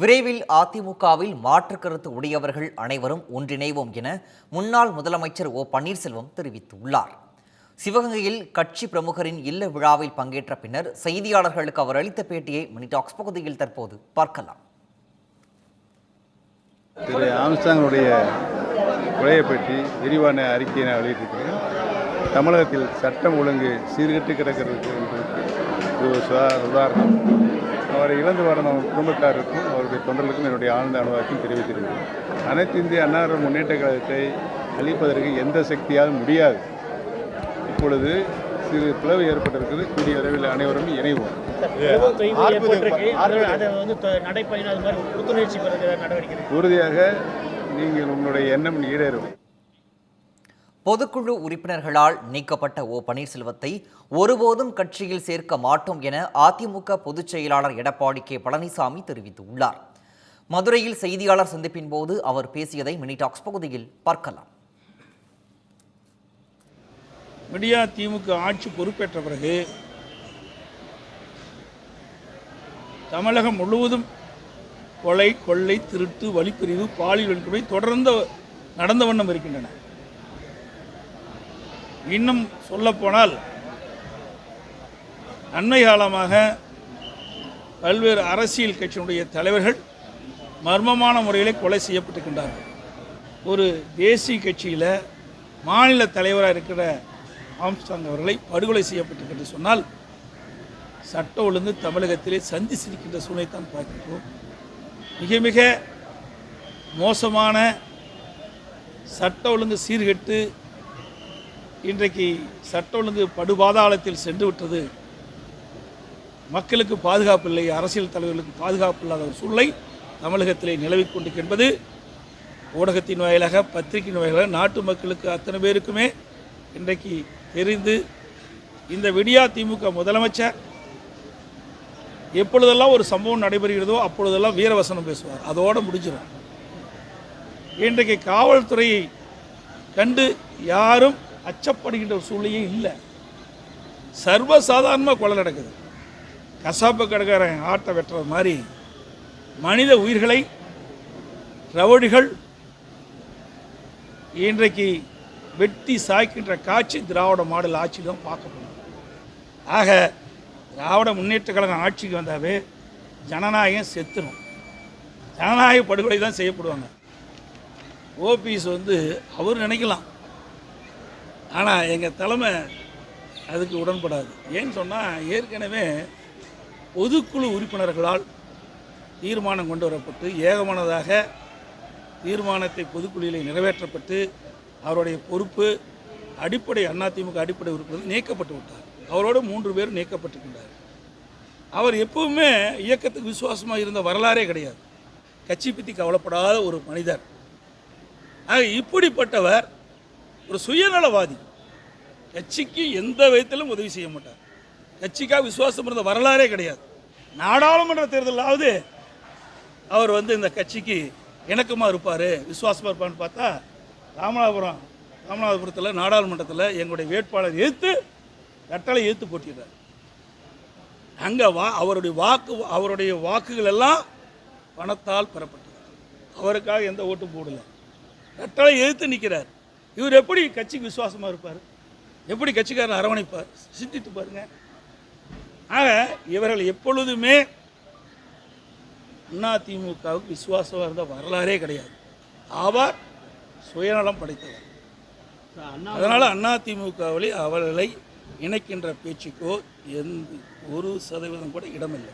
விரைவில் அதிமுகவில் மாற்று கருத்து உடையவர்கள் அனைவரும் ஒன்றிணைவோம் என முன்னாள் முதலமைச்சர் ஓ பன்னீர்செல்வம் தெரிவித்துள்ளார். சிவகங்கையில் கட்சி பிரமுகரின் இல்ல விழாவில் பங்கேற்ற பின்னர் செய்தியாளர்களுக்கு அவர் அளித்த பேட்டியை மினிடாக்ஸ் டாக்ஸ் பகுதியில் தற்போது பார்க்கலாம். திரு ஆம்ஸ்டாங்களுடைய கொலையை பற்றி விரிவான அறிக்கையை நான் வெளியிட்டிருக்கிறேன். தமிழகத்தில் சட்டம் ஒழுங்கு சீர்கெட்டு கிடக்கிறது என்பதற்கு இது ஒரு உதாரணம். அவரை இழந்து வரும் அவர் குடும்பத்தாருக்கும் அவருடைய தொண்டர்களுக்கும் என்னுடைய ஆழ்ந்த அனுபவத்தையும் தெரிவித்திருக்கிறேன். அனைத்து இந்திய அண்ணா முன்னேற்ற கழகத்தை அழிப்பதற்கு எந்த சக்தியாலும் முடியாது. இப்பொழுது சிறு பிளவு ஏற்பட்டிருக்கிறது. கூடிய விரைவில் அனைவரும் இணைவோம். உறுதியாக நீங்கள் உங்களுடைய எண்ணம் ஈடேறும். பொதுக்குழு உறுப்பினர்களால் நீக்கப்பட்ட ஓ பன்னீர்செல்வத்தை ஒருபோதும் கட்சியில் சேர்க்க மாட்டோம் என அதிமுக பொதுச் செயலாளர் எடப்பாடி கே. பழனிசாமி தெரிவித்துள்ளார். மதுரையில் செய்தியாளர் சந்திப்பின் போது அவர் பேசியதை மினி டாக்ஸ் பகுதியில் பார்க்கலாம். விடியா திமுக ஆட்சி பொறுப்பேற்ற பிறகு தமிழகம் முழுவதும் கொலை கொள்ளை திருட்டு வழிப்பிரிவு பாலியல் வன்கொடுமை தொடர்ந்து நடந்த வண்ணம் இருக்கின்றன. இன்னும் சொல்லப்போனால் அண்மை காலமாக பல்வேறு அரசியல் கட்சியினுடைய தலைவர்கள் மர்மமான முறையில் கொலை செய்யப்பட்டிருக்கின்றார்கள். ஒரு தேசிய கட்சியில் மாநில தலைவராக இருக்கிற ஆம்ஸ்டாங் அவர்களை படுகொலை செய்யப்பட்டிருக்கிறது சொன்னால் சட்ட ஒழுங்கு தமிழகத்திலே சந்தி சிரிக்கின்ற சூழ்நிலை தான் பார்க்கிறோம் மிக மிக மோசமான சட்ட ஒழுங்கு சீர்கெட்டு இன்றைக்கு சட்ட ஒழுங்கு படுபாதாளத்தில் சென்று விட்டது. மக்களுக்கு பாதுகாப்பு இல்லை அரசியல் தலைவர்களுக்கு பாதுகாப்பு இல்லாத ஒரு சூழ்நிலை தமிழகத்திலே நிலவிக் கொண்டிருக்கின்றது. ஊடகத்தின் வாயிலாக பத்திரிகையின் வாயிலாக நாட்டு மக்களுக்கு அத்தனை பேருக்குமே இன்றைக்கு தெரிந்து இந்த விடியா திமுக முதலமைச்சர் எப்பொழுதெல்லாம் ஒரு சம்பவம் நடைபெறுகிறதோ அப்பொழுதெல்லாம் வீரவசனம் பேசுவார். அதோடு முடிஞ்சிடும். இன்றைக்கு காவல்துறையை கண்டு யாரும் அச்சப்படுகின்ற ஒரு சூழ்நிலையே இல்லை. சர்வசாதாரணமாக கொலை நடக்குது. கசாப்பு கடைக்காரன் ஆட்டை வெட்டுறது மாதிரி மனித உயிர்களை ரவுடிகள் இன்றைக்கு வெட்டி சாய்க்கின்ற காட்சி திராவிட மாடல் ஆட்சி தான் பார்க்கப்படும். ஆக திராவிட முன்னேற்ற கழகம் ஆட்சிக்கு வந்தாவே ஜனநாயகம் செத்துடும் ஜனநாயக படுகொலை தான் செய்யப்படுவாங்க. ஓபிஎஸ் வந்து அவர் நினைக்கலாம். ஆனால் எங்கள் தலைமை அதுக்கு உடன்படாது. ஏன்னு சொன்னால் ஏற்கனவே பொதுக்குழு உறுப்பினர்களால் தீர்மானம் கொண்டு வரப்பட்டு ஏகமானதாக தீர்மானத்தை பொதுக்குழுவில் நிறைவேற்றப்பட்டு அவருடைய பொறுப்பு அடிப்படை அதிமுக அடிப்படை உறுப்பினர் நீக்கப்பட்டு விட்டார். அவரோடு மூன்று பேர் நீக்கப்பட்டிருக்கின்றார் அவர் எப்பவுமே இயக்கத்துக்கு விசுவாசமாக இருந்த வரலாறே கிடையாது. கட்சி பற்றி கவலைப்படாத ஒரு மனிதர். ஆக இப்படிப்பட்டவர் ஒரு சுயநலவாதி. கட்சிக்கு எந்த விதத்திலும் உதவி செய்ய மாட்டார். கட்சிக்காக விசுவாசம் இருந்த வரலாறே கிடையாது. நாடாளுமன்ற தேர்தலாவது அவர் வந்து இந்த கட்சிக்கு இணக்கமாக இருப்பார் விசுவாசமாக இருப்பார்னு பார்த்தா ராமநாதபுரம் ராமநாதபுரத்தில் நாடாளுமன்றத்தில் எங்களுடைய வேட்பாளர் எதிர்த்து கட்டளை எதிர்த்து போட்டிடுறார். அங்கே வா அவருடைய வாக்கு அவருடைய வாக்குகள் எல்லாம் பணத்தால் பெறப்பட்டது. அவருக்காக எந்த ஓட்டும் போடலை. கட்டளை எதிர்த்து நிற்கிறார் இவர் எப்படி கட்சிக்கு விசுவாசமாக இருப்பார்? எப்படி கட்சிக்காரன் அரவணைப்பார்? சிந்தித்து பாருங்க. ஆக இவர்கள் எப்பொழுதுமே அதிமுகவுக்கு விசுவாசமாக இருந்த வரலாறே கிடையாது. அவர் சுயநலம் படைத்தவர். அதனால் அதிமுகவில் அவர்களை இணைக்கின்ற பேச்சுக்கோ எந்த ஒரு சதவீதம் கூட இடமில்லை.